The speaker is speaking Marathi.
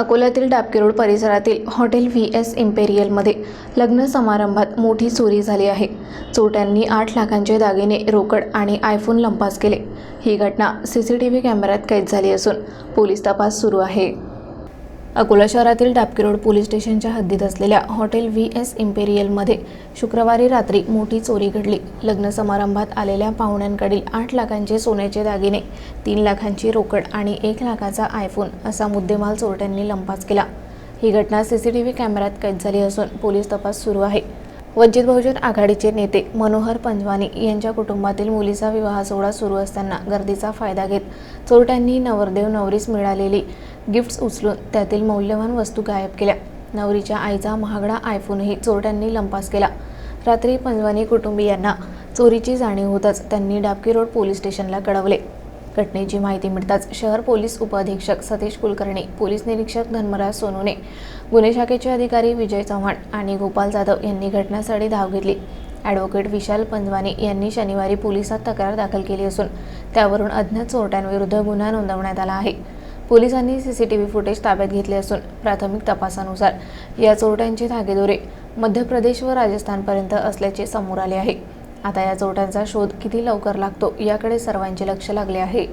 अकोल्यातील डाबके रोड परिसरातील हॉटेल व्ही एस इम्पेरियलमध्ये लग्न समारंभात मोठी चोरी झाली आहे. चोरट्यांनी आठ लाखांचे दागिने रोकड आणि आयफोन लंपास केले. ही घटना सी सी टी व्ही कॅमेऱ्यात कैद झाली असून पोलीस तपास सुरू आहे. अकोला शहरातील डाबके रोड पोलीस स्टेशनच्या हद्दीत असलेल्या हॉटेल व्ही एस इम्पेरियलमध्ये शुक्रवारी रात्री मोठी चोरी घडली. लग्न समारंभात आलेल्या पाहुण्यांकडील आठ लाखांचे सोन्याचे दागिने तीन लाखांची रोकड आणि एक लाखाचा आयफोन असा मुद्देमाल चोरट्यांनी लंपास केला. ही घटना सीसीटीव्ही कॅमेऱ्यात कैद झाली असून पोलीस तपास सुरू आहे. वंचित बहुजन आघाडीचे नेते मनोहर पंजवानी यांच्या कुटुंबातील मुलीचा विवाह सोहळा सुरू असताना गर्दीचा फायदा घेत चोरट्यांनी नवरदेव नवरीस मिळालेली गिफ्ट्स उचलून त्यातील मौल्यवान वस्तू गायब केल्या. नवरीच्या आईचा महागडा आयफोनही चोरट्यांनी लंपास केला. रात्री पंजवानी कुटुंबियांना चोरीची जाणीव होताच त्यांनी डाबकी रोड पोलीस स्टेशनला कळवले. घटनेची माहिती मिळताच शहर पोलीस उपअधीक्षक सतीश कुलकर्णी पोलीस निरीक्षक धर्मराज सोनूने गुन्हे शाखेचे अधिकारी विजय चव्हाण आणि गोपाल जाधव यांनी घटनास्थळी धाव घेतली. ॲडव्होकेट विशाल पंजवानी यांनी शनिवारी पोलिसात तक्रार दाखल केली असून त्यावरून अज्ञात चोरट्यांविरुद्ध गुन्हा नोंदवण्यात आला आहे. पोलिसांनी C C T V footage ताब्यात घेतले असून प्राथमिक तपासानुसार या चोरट्यांचे धागेदोरे मध्य प्रदेश व राजस्थानपर्यंत असल्याचे समोर आले आहे. आता या चोरट्यांचा शोध किती लवकर लागतो याकडे सर्वांचे लक्ष लागले आहे.